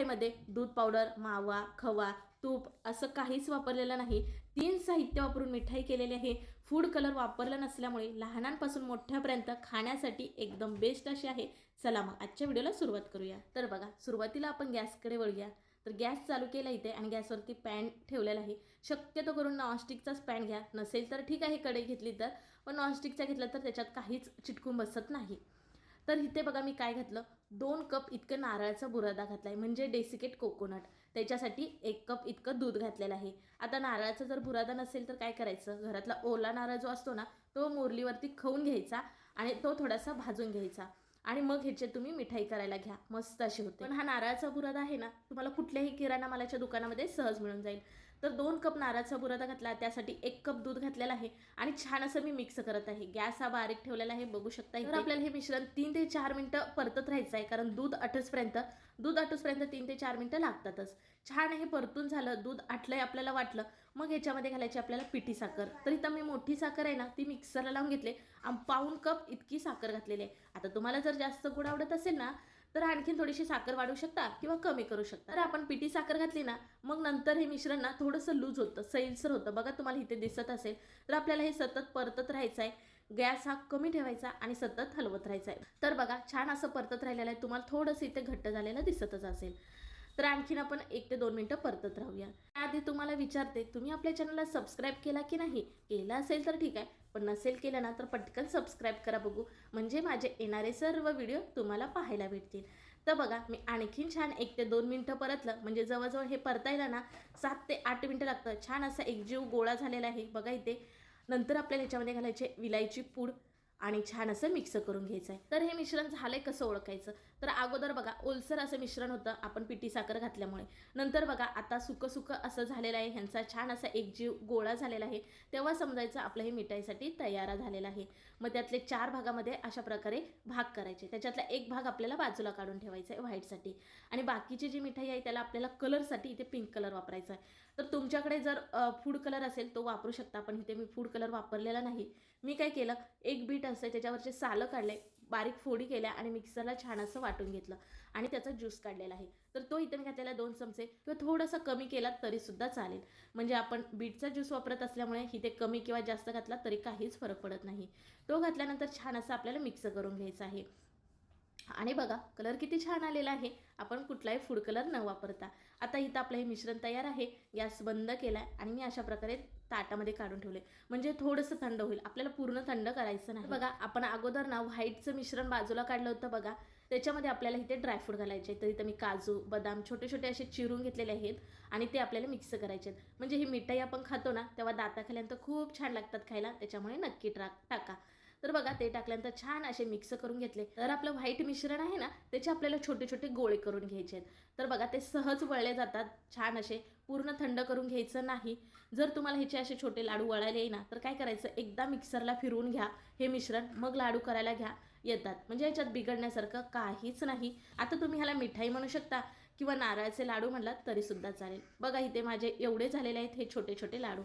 मिठाईमध्ये दूध पावडर मावा खवा तूप असं काहीच वापरलेलं नाही. तीन साहित्य वापरून मिठाई केलेली आहे. फूड कलर वापरला नसल्यामुळे लहानांपासून मोठ्यापर्यंत खाण्यासाठी एकदम बेस्ट अशी आहे. चला मग आजच्या व्हिडिओला सुरुवात करूया. तर बघा सुरुवातीला आपण गॅसकडे वळूया. तर गॅस चालू केला इथे आणि गॅसवरती पॅन ठेवलेला आहे. शक्यतो करून नॉनस्टिकचाच पॅन घ्या. नसेल तर ठीक आहे कढई घेतली तर. पण नॉनस्टिकचा घेतला तर त्याच्यात काहीच चिटकून बसत नाही. तर इथे बघा मी काय घातलं? दोन कप इतकं नारळाचा बुरादा घातला आहे म्हणजे डेसिकेट कोकोनट. त्याच्यासाठी एक कप इतकं दूध घातलेलं आहे. आता नारळाचा जर बुरादा नसेल तर काय करायचं? घरातला ओला नारळ जो असतो ना तो मोरलीवरती खाऊन घ्यायचा आणि तो थोडासा भाजून घ्यायचा. आणि मग ह्याचे तुम्ही मिठाई करायला घ्या. मस्त अशी होते. पण हा नारळाचा बुरादा आहे ना तुम्हाला कुठल्याही किराणा मालाच्या दुकानामध्ये सहज मिळून जाईल. तर दोन कप नारळाचा बुरादा घातला त्यासाठी एक कप दूध घातलेला आहे आणि छान असं मी मिक्स करत आहे. गॅस हा बारीक ठेवलेला आहे बघू शकता तर आपल्याला हे मिश्रण तीन ते चार मिनिटं परतत राहायचं आहे कारण दूध आटसपर्यंत दूध आटूसपर्यंत तीन ते चार मिनटं लागतातच. छान हे परतून झालं दूध आटलंय आपल्याला वाटलं मग ह्याच्यामध्ये घालायची आपल्याला पिठी साखर. तर इथं मी मोठी साखर आहे ना ती मिक्सरला लावून घेतले. आणि पाऊन कप इतकी साखर घातलेली आहे. आता तुम्हाला जर जास्त गोड आवडत असेल ना तर आणखीन थोडीशी साखर वाढवू शकता किंवा कमी करू शकता. तर आपण पिठी साखर घातली ना मग नंतर हे मिश्रण ना थोडंसं लूज होतं सैलसर होतं. बघा तुम्हाला इथे दिसत असेल. तर आपल्याला हे सतत परतत राहायचं आहे गॅस हा कमी ठेवायचा आणि सतत हलवत राहायचा आहे. तर बघा छान असं परतत राहिलेलं आहे. तुम्हाला थोडंसं इथे घट्ट झालेलं दिसतच असेल. तर आणखीन आपण एक ते दोन मिनटं परतत राहूया. आधी तुम्हाला विचारते तुम्ही आपल्या चॅनलला सबस्क्राईब केला की नाही? केला असेल तर ठीक आहे. पण नसेल केलं ना तर पटकन सबस्क्राईब करा बघू. म्हणजे माझे येणारे सर्व व्हिडिओ तुम्हाला पाहायला भेटतील. तर बघा मी आणखीन छान एक ते दोन मिनटं परतलं. म्हणजे जवळजवळ हे परतायला ना सात ते आठ मिनटं लागतं. छान असा एकजीव गोळा झालेला आहे. बघा इथे. नंतर आपल्याला याच्यामध्ये घालायचे विलायची पूड आणि छान असं मिक्स करून घ्यायचं आहे तर हे मिश्रण झालं आहे कसं ओळखायचं? तर अगोदर बघा ओलसर असं मिश्रण होतं आपण पिठी साखर घातल्यामुळे. नंतर बघा आता सुकं सुकं असं झालेलं आहे ह्यांचा छान असा एक जीव गोळा झालेला आहे. तेव्हा समजायचं आपलं हे मिठाईसाठी तयार झालेलं आहे. मग त्यातले चार भागामध्ये अशा प्रकारे भाग करायचे. त्याच्यातला एक भाग आपल्याला बाजूला काढून ठेवायचा आहे व्हाईटसाठी आणि बाकीची जी मिठाई आहे त्याला आपल्याला कलरसाठी इथे पिंक कलर वापरायचा आहे तर तुमच्याकडे जर फूड कलर असेल तो वापरू शकता पण इथे मी फूड कलर वापरलेला नाही. मी काय केलं एक बीट असं त्याच्यावरचे सालं काढले बारीक फोडी केल्या आणि मिक्सरला छान असं वाटून घेतलं आणि त्याचा ज्यूस काढलेला आहे. तर तो इथे मी घातलेला दोन चमचे किंवा थोडंसं कमी केला तरीसुद्धा चालेल. म्हणजे आपण बीटचा ज्यूस वापरत असल्यामुळे इथे कमी किंवा जास्त घातला तरी काहीच फरक पडत नाही. तो घातल्यानंतर छान असं आपल्याला मिक्स करून घ्यायचं आहे. आणि बघा कलर किती छान आलेला आहे. आपण कुठलाही फूड कलर न वापरता. आता इथं आपलं हे मिश्रण तयार आहे. गॅस बंद केला आहे आणि मी अशा प्रकारे ताटामध्ये काढून ठेवले म्हणजे थोडंसं थंड होईल. आपल्याला पूर्ण थंड करायचं नाही. बघा आपण अगोदर ना व्हाईटचं मिश्रण बाजूला काढलं होतं बघा. त्याच्यामध्ये आपल्याला इथे ड्रायफ्रूट घालायचे तर इथं मी काजू बदाम छोटे छोटे असे चिरून घेतलेले आहेत आणि ते आपल्याला मिक्स करायचे आहेत. म्हणजे ही मिठाई आपण खातो ना तेव्हा दाताखाल्यानंतर खूप छान लागतात खायला. त्याच्यामुळे नक्की ट्रा टाका. तर बघा ते टाकल्यानंतर छान असे मिक्स करून घेतले. तर आपलं व्हाईट मिश्रण आहे ना त्याचे आपल्याला छोटे छोटे गोळे करून घ्यायचे आहेत. तर बघा ते सहज वळले जातात. छान असे पूर्ण थंड करून घ्यायचं नाही. जर तुम्हाला ह्याचे असे छोटे लाडू वळायला ना तर काय करायचं? एकदा मिक्सरला फिरवून घ्या. हे मिश्रण मग लाडू करायला घ्या. येतात. म्हणजे याच्यात बिघडण्यासारखं काहीच नाही. आता तुम्ही ह्याला मिठाई म्हणू शकता किंवा नारळाचे लाडू म्हणलात तरीसुद्धा चालेल. बघा इथे माझे एवढे झालेले आहेत हे छोटे छोटे लाडू.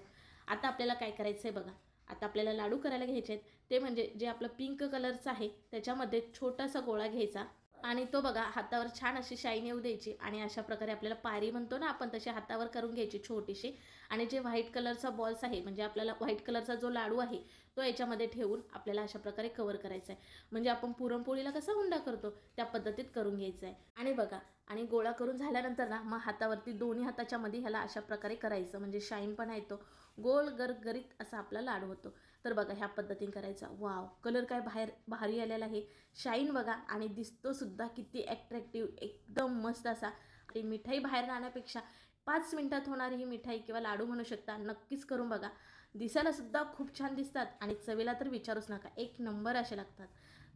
आता आपल्याला काय करायचं आहे बघा. आता आपल्याला लाडू करायला घ्यायचे आहेत. ते म्हणजे जे आपलं पिंक कलरचं आहे त्याच्यामध्ये छोटासा गोळा घ्यायचा. आणि तो बघा हातावर छान अशी शाईन येऊ द्यायची. आणि अशा प्रकारे आपल्याला पायरी म्हणतो ना आपण तशी हातावर करून घ्यायची छोटीशी. आणि जे व्हाईट कलरचा बॉल्स आहे म्हणजे आपल्याला व्हाईट कलरचा जो लाडू आहे तो याच्यामध्ये ठेवून आपल्याला अशा प्रकारे कवर करायचा आहे. म्हणजे आपण पुरणपोळीला कसा हुंडा करतो? त्या पद्धतीत करून घ्यायचं आहे. आणि बघा आणि गोळा करून झाल्यानंतर ना मग हातावरती दोन्ही हाताच्या मध्ये ह्याला अशा प्रकारे करायचं. म्हणजे शाईन पण येतो गोल गरगरीत असा आपला लाडू होतो. तर बघा ह्या पद्धतीने करायचा. वाव! कलर काय बाहेर भारी आलेला आहे. शाईन बघा आणि दिसतो सुद्धा किती ॲट्रॅक्टिव्ह एकदम मस्त असा. आणि मिठाई बाहेर आणण्यापेक्षा पाच मिनटात होणारी ही मिठाई किंवा लाडू म्हणू शकता नक्कीच करून बघा. दिसायला सुद्धा खूप छान दिसतात आणि चवीला तर विचारूच नका एक नंबर असे लागतात.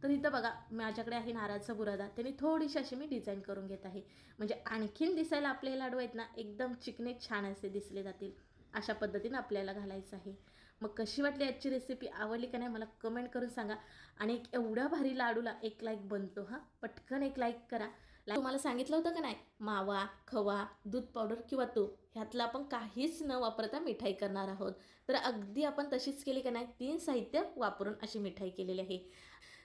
तर इथं बघा माझ्याकडे आहे नारळाचा बुरादा त्यांनी थोडीशी अशी मी डिझाईन करून घेत आहे. म्हणजे आणखीन दिसायला आपले लाडू आहेत ना एकदम चिकने छान असे दिसले जातील अशा पद्धतीनं आपल्याला घालायचं आहे. मग कशी वाटली आजची रेसिपी आवडली का नाही? मला कमेंट करून सांगा. आणि एक एवढा भारी लाडूला एक लाईक बनतो हां. पटकन एक लाईक करा. तुम्हाला सांगितलं होतं का नाही? मावा खवा दूध पावडर किंवा तूप ह्यातलं आपण काहीच न वापरता मिठाई करणार आहोत. तर अगदी आपण तशीच केली का नाही? तीन साहित्य वापरून अशी मिठाई केलेली आहे.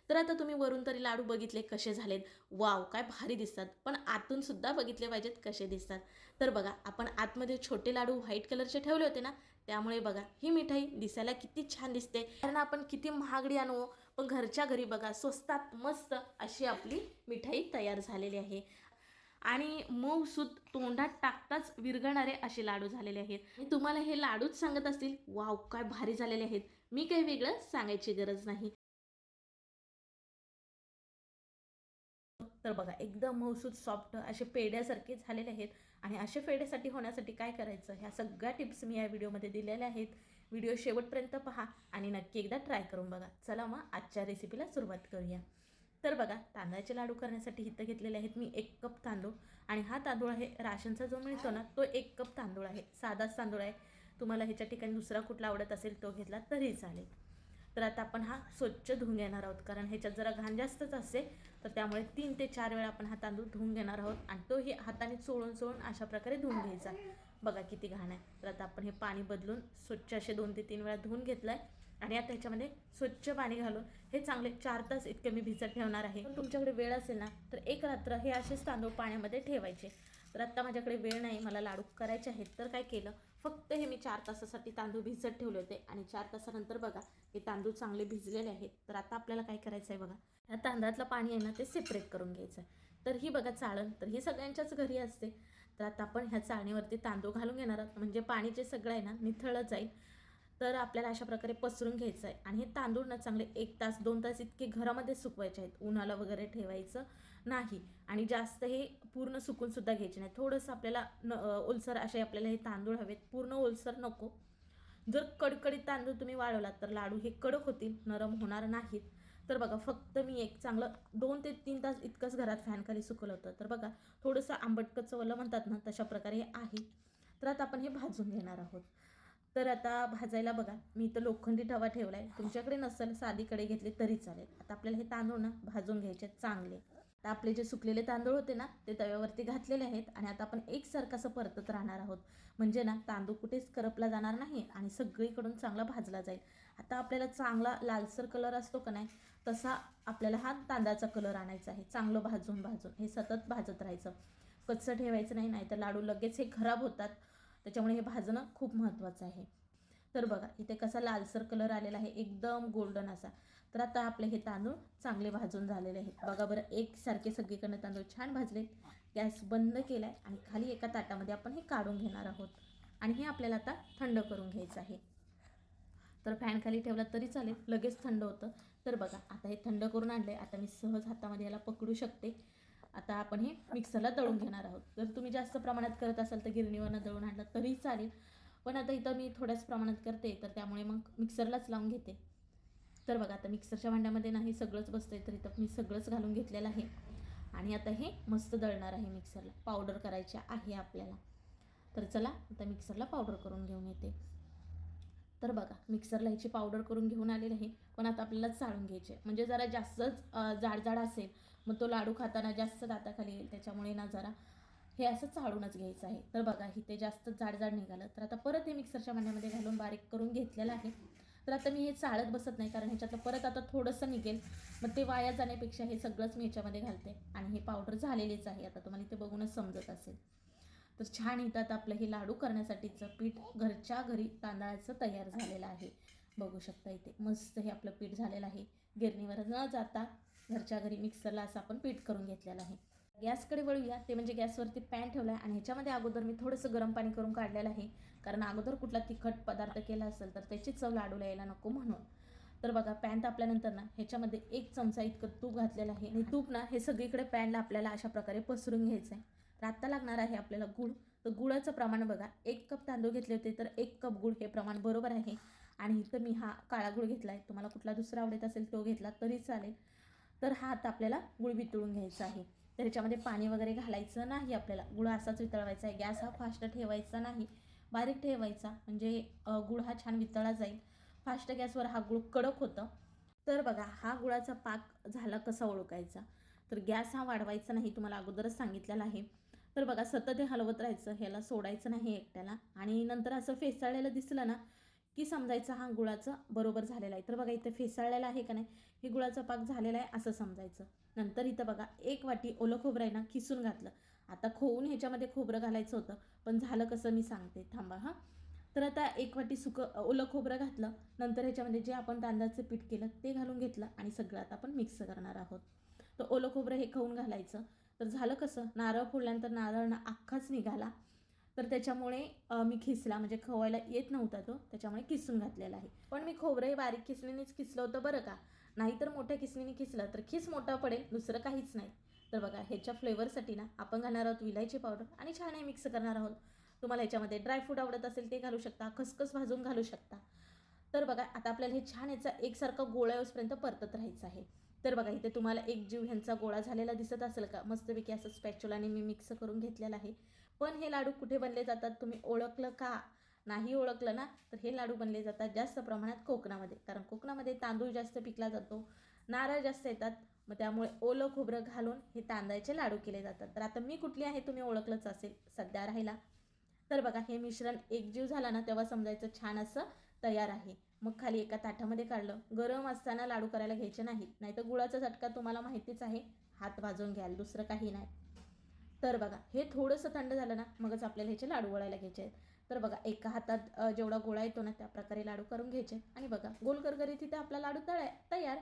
तर आता तुम्ही वरून तरी लाडू बघितले कसे झालेत? वाव काय भारी दिसतात. पण आतून सुद्धा बघितले पाहिजेत कसे दिसतात. तर बघा आपण आतमध्ये छोटे लाडू व्हाईट कलरचे ठेवले होते ना? त्यामुळे बघा ही मिठाई दिसायला किती छान दिसते. कारण आपण किती महागडी आणू पण घरच्या घरी बघा स्वस्तात मस्त अशी आपली मिठाई तयार झालेली आहे. आणि मऊसूद तोंडात टाकताच विरघळणारे असे लाडू झालेले आहेत. तुम्हाला हे लाडूच सांगत असतील वाव काय भारी झालेले आहेत. मी काही वेगळं सांगायची गरज नाही. तर बघा एकदम मऊसूद सॉफ्ट असे पेड्यासारखे झालेले आहेत. आणि असे पेड्यासाठी होण्यासाठी काय करायचं? ह्या सगळ्या टिप्स मी या व्हिडिओमध्ये दिलेल्या आहेत. व्हिडिओ शेवटपर्यंत पहा आणि नक्की एकदा ट्राय करून बघा. चला मग आजच्या रेसिपीला सुरुवात करूया. तर बघा तांदळाचे लाडू करण्यासाठी इथं घेतलेले आहेत मी एक कप तांदूळ. आणि हा तांदूळ आहे राशनचा जो मिळतो ना तो एक कप तांदूळ आहे. साधाच तांदूळ आहे. तुम्हाला ह्याच्या ठिकाणी दुसरा कुठला आवडत असेल तो घेतला तरी चालेल. तर आता आपण हा स्वच्छ धुवून घेणार आहोत. कारण ह्याच्यात जरा घाण जास्तच असते. तर त्यामुळे तीन ते चार वेळा आपण हा तांदूळ धुवून घेणार आहोत. आणि तोही हाताने चोळून चोळून अशा प्रकारे धुवून घ्यायचा. बघा किती घाण आहे. तर आता आपण हे पाणी बदलून स्वच्छ असे दोन ते तीन वेळा धुवून घेतलं आहे आणि आता ह्याच्यामध्ये स्वच्छ पाणी घालून हे चांगले चार तास इतके मी भिजत ठेवणार आहे. पण तुमच्याकडे वेळ असेल ना तर एक रात्र हे असेच तांदूळ पाण्यामध्ये ठेवायचे. तर आत्ता माझ्याकडे वेळ नाही मला लाडू करायचे आहेत. तर काय केलं? फक्त हे मी चार तासासाठी तांदूळ भिजत ठेवले होते. आणि चार तासानंतर बघा हे तांदूळ चांगले भिजलेले आहेत. तर आता आपल्याला काय करायचं आहे बघा? ह्या तांदळातलं पाणी आहे ना ते सेपरेट करून घ्यायचं आहे. तर ही बघा चाळण तर ही सगळ्यांच्याच घरी असते. तर आता आपण ह्या चाळणीवरती तांदूळ घालून घेणार आहोत. म्हणजे पाणी जे सगळं आहे ना निथळलं जाईल तर आपल्याला अशा प्रकारे पसरून घ्यायचं आहे. आणि हे तांदूळ ना चांगले एक तास दोन तास इतके घरामध्ये सुकवायचे आहेत. उन्हाला वगैरे ठेवायचं. नाही. आणि जास्त हे पूर्ण सुकून सुद्धा घ्यायचे नाही. थोडंसं आपल्याला न ओलसर असे आपल्याला हे तांदूळ हवेत. पूर्ण ओलसर नको. जर कडकडीत तांदूळ तुम्ही वाळवलात तर लाडू हे कडक होतील नरम होणार नाहीत. तर बघा फक्त मी एक चांगलं दोन ते तीन तास इतकंच घरात फॅनखाली सुकवलं होतं. तर बघा थोडंसं आंबटकचं वलं म्हणतात ना तशा प्रकारे हे आहे. तर आता आपण हे भाजून घेणार आहोत. तर आता भाजायला बघा मी इथं लोखंडी ठवा ठेवला आहे तुमच्याकडे नसेल साधीकडे घेतले घेतली तरी चालेल. आता आपल्याला हे तांदूळ ना भाजून घ्यायचे आहेत चांगले. तर आपले जे सुकलेले तांदूळ होते ना ते तव्यावरती घातलेले आहेत आणि आता आपण एकसारखं असं परतत राहणार आहोत. म्हणजे ना तांदूळ कुठेच करपला जाणार नाही आणि सगळीकडून चांगला भाजला जाईल. आता आपल्याला चांगला लालसर कलर असतो का नाही तसा आपल्याला हा तांदळाचा कलर आणायचा आहे. चांगलं भाजून भाजून. हे सतत भाजत राहायचं. कच्चं ठेवायचं नाही नाही तर लाडू लगेच हे खराब होतात. त्याच्यामुळे हे भाजणं खूप महत्त्वाचं आहे. तर बघा इथे कसा लालसर कलर आलेला आहे एकदम गोल्डन असा. तर आता आपले हे तांदूळ चांगले भाजून झालेले आहेत. बघा बरं एकसारखे सगळीकडनं तांदूळ छान भाजले. गॅस बंद केला आहे आणि खाली एका ताटामध्ये आपण हे काढून घेणार आहोत. आणि हे आपल्याला आता थंड करून घ्यायचं आहे. तर फॅन खाली ठेवला तरी चालेल लगेच थंड होतं. तर बघा आता हे थंड करून आणलं आहे आता मी सहज हातामध्ये याला पकडू शकते. आता आपण हे मिक्सरला दळून घेणार आहोत. जर तुम्ही जास्त प्रमाणात करत असाल तर गिरणीवरनं दळून आणलं तरी चालेल. पण आता इथं मी थोड्याच प्रमाणात करते तर त्यामुळे मग मिक्सरलाच लावून घेते. तर बघा आता मिक्सरच्या भांड्यामध्ये नाही सगळंच बसतं आहे तर इथं मी सगळंच घालून घेतलेलं आहे. आणि आता हे मस्त दळणार आहे मिक्सरला पावडर करायची आहे आपल्याला. तर चला आता मिक्सरला पावडर करून घेऊन येते. तर बघा मिक्सरला ह्याची पावडर करून घेऊन आलेली आहे. पण आता आपल्याला चाळून घ्यायचे म्हणजे जरा जास्तच जाड जाड असेल मग तो लाडू खाताना जास्त दाताखाली येईल. त्याच्यामुळे ना जरा हे असं चाळूनच घ्यायचं आहे. तर बघा इथे जास्त जाड जाड निघालं. तर आता परत हे मिक्सरच्या भांड्यामध्ये घालून बारीक करून घेतलेलं आहे. तर आता मी हे चाळत बसत नाही कारण ह्याच्यातलं परत आता थोडंसं निघेल. मग ते वाया जाण्यापेक्षा हे सगळंच मी ह्याच्यामध्ये घालते. आणि हे पावडर झालेलीच आहे. आता तुम्हाला इथे बघूनच समजत असेल. तर छान येतात आपलं हे लाडू करण्यासाठीचं पीठ घरच्या घरी तांदळाचं तयार झालेलं आहे. बघू शकता इथे. मस्त हे आपलं पीठ झालेलं आहे. गिरणीवर न जाता घरच्या घरी मिक्सरला असं आपण पीठ करून घेतलेलं आहे. गॅसकडे वळूया. ते म्हणजे गॅसवरती पॅन ठेवला आहे आणि ह्याच्यामध्ये अगोदर मी थोडंसं गरम पाणी करून काढलेलं आहे. कारण अगोदर कुठला तिखट पदार्थ केला असेल तर त्याची चव लाडूला यायला नको म्हणून. तर बघा पॅन तापल्यानंतर ना ह्याच्यामध्ये एक चमचा इतकं तूप घातलेलं आहे. आणि तूप ना हे सगळीकडे पॅनला आपल्याला अशा प्रकारे पसरून घ्यायचं आहे तर आत्ता लागणार आहे आपल्याला गुळ. तर गुळाचं प्रमाण बघा एक कप तांदूळ घेतले होते तर एक कप गुळ हे प्रमाण बरोबर आहे. आणि इथं मी हा काळा गुळ घेतला आहे तुम्हाला कुठला दुसरा आवडत असेल तो घेतला तरी चालेल. तर हा आता आपल्याला गुळ वितळून घ्यायचा आहे. तर ह्याच्यामध्ये पाणी वगैरे घालायचं नाही आपल्याला. गुळ असाच वितळवायचा आहे. गॅस हा फास्ट ठेवायचा नाही. बारीक ठेवायचा. म्हणजे गुळ हा छान वितळला जाईल. फास्ट गॅसवर हा गुळ कडक होतं. तर बघा हा गुळाचा पाक झाला कसा ओळखायचा? तर गॅस हा वाढवायचा नाही तुम्हाला अगोदरच सांगितलेला आहे. तर बघा सतत हे हलवत राहायचं ह्याला सोडायचं नाही एकट्याला. आणि नंतर असं फेसाळलेलं दिसलं ना की समजायचं हा गुळाचं बरोबर झालेला आहे. तर बघा इथे फेसाळलेला आहे का नाही? हे गुळाचा पाक झालेला आहे असं समजायचं. नंतर इथं बघा एक वाटी ओलं खोबरं आहे ना खिसून घातलं. आता खोवून ह्याच्यामध्ये खोबरं घालायचं होतं पण झालं कसं मी सांगते. थांबा हां. तर आता एक वाटी सुकं ओलं खोबरं घातलं. नंतर ह्याच्यामध्ये जे आपण तांदळाचं पीठ केलं ते घालून घेतलं आणि सगळं आता आपण मिक्स करणार आहोत. तर ओलं खोबरं हे खाऊन घालायचं. तर झालं कसं? नारळ फोडल्यानंतर नारळ ना अख्खाच निघाला. तर त्याच्यामुळे मी खिसला. म्हणजे खवायला येत नव्हता तो. त्याच्यामुळे किसून घातलेला आहे. पण मी खोबरं हे बारीक किसणीनेच खिसलं होतं बरं का. नाहीतर मोठ्या किसणीने खिसलं तर खिस मोठा पडेल. दुसरं काहीच नाही. तर बघा ह्याच्या फ्लेवरसाठी ना आपण घालणार आहोत विलायची पावडर आणि छान आहे मिक्स करणार आहोत. तुम्हाला ह्याच्यामध्ये ड्रायफ्रूट आवडत असेल ते घालू शकता. खसखस भाजून घालू शकता. तर बघा आता आपल्याला हे छान याचा एकसारखा गोळा येऊसपर्यंत परतत राहायचं आहे. तर बघा इथे तुम्हाला एक जीव ह्यांचा गोळा झालेला दिसत असेल का? मस्तपैकी असं स्पॅच्युलाने मी मिक्स करून घेतलेला आहे. पण हे लाडू कुठे बनले जातात? तुम्ही ओळखलं का? नाही ओळखलं ना? तर हे लाडू बनले जातात जास्त प्रमाणात कोकणामध्ये. कारण कोकणामध्ये तांदूळ जास्त पिकला जातो नारळ जास्त येतात. मग त्यामुळे ओलं खोबरं घालून हे तांदळाचे लाडू केले जातात. तर आता मी कुठली आहे तुम्ही ओळखलंच असेल सध्या राहिला. तर बघा हे मिश्रण एकजीव झाला ना तेव्हा समजायचं छान असं तयार आहे. मग खाली एका ताटामध्ये काढलं. गरम असताना लाडू करायला घ्यायचे नाहीत. नाही तर गुळाचा झटका तुम्हाला माहितीच आहे. हात भाजून घ्याल दुसरं काही नाही. तर बघा हे थोडंसं थंड झालं ना मगच आपल्याला ह्याचे लाडू वळायला घ्यायचे आहेत. तर बघा एका हातात जेवढा गोळा येतो ना त्या प्रकारे लाडू करून घ्यायचे. आणि बघा गोल करकरी तिथे आपला लाडू तळ तयार.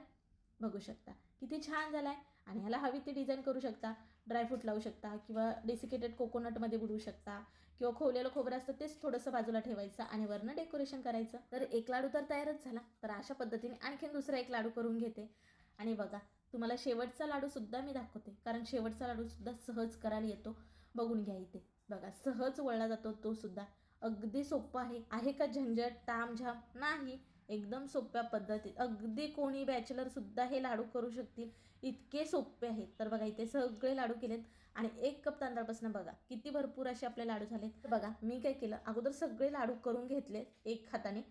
बघू शकता. किती छान झाला आहे आणि ह्याला हवी ती डिझाईन करू शकता. ड्रायफ्रूट लावू शकता किंवा डेसिकेटेड कोकोनटमध्ये बुडवू शकता किंवा खोवलेलं खोबरं असतं तेच थोडंसं बाजूला ठेवायचं आणि वरनं डेकोरेशन करायचं. तर एक लाडू तर तयारच झाला. तर अशा पद्धतीने आणखीन दुसरा एक लाडू करून घेते. आणि बघा तुम्हाला शेवटचा लाडूसुद्धा मी दाखवते. कारण शेवटचा लाडूसुद्धा सहज करायला येतो. बघून घ्या इथे. बघा सहज वळला जातो तो सुद्धा. अगदी सोपं आहे. आहे का झंझट तामझाम? नाही. एकदम सोप्या पद्धतीत. अगदी कोणी बॅचलरसुद्धा हे लाडू करू शकतील. इतके सोपे आहेत. तर बघा इथे सगळे लाडू केलेत. आणि एक कप तांदळापासून बघा किती भरपूर असे आपले लाडू झाले तर बघा मी काय केलं अगोदर सगळे लाडू करून घेतले एक हाताने.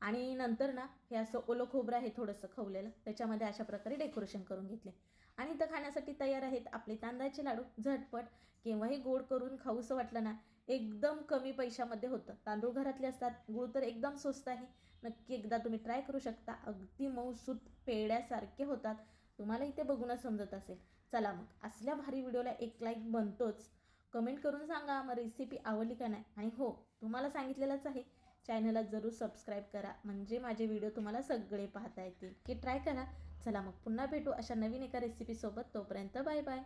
आणि नंतर ना हे असं ओलं खोबरं आहे थोडंसं खवलेलं त्याच्यामध्ये अशा प्रकारे डेकोरेशन करून घेतले. आणि इथं खाण्यासाठी तयार आहेत आपले तांदळाचे लाडू. झटपट केव्हाही गोड करून खाऊसं वाटलं ना एकदम कमी पैशामध्ये होतं. तांदूळ घरातले असतात गूळ तर एकदम स्वस्त आहे. नक्की एकदा तुम्ही ट्राय करू शकता. अगदी मऊसूत पेड्यासारखे होतात. तुम्हाला इथे बघूनच समजत असेल. चला मग असल्या भारी व्हिडिओला एक लाईक बनतोच. कमेंट करून सांगा मग रेसिपी आवडली का नाही. आणि हो तुम्हाला सांगितलेलंच आहे. चॅनलला जरूर सबस्क्राईब करा. म्हणजे माझे व्हिडिओ तुम्हाला सगळे पाहता येतील. की ट्राय करा. चला मग पुन्हा भेटू अशा नवीन एका रेसिपीसोबत तोपर्यंत बाय बाय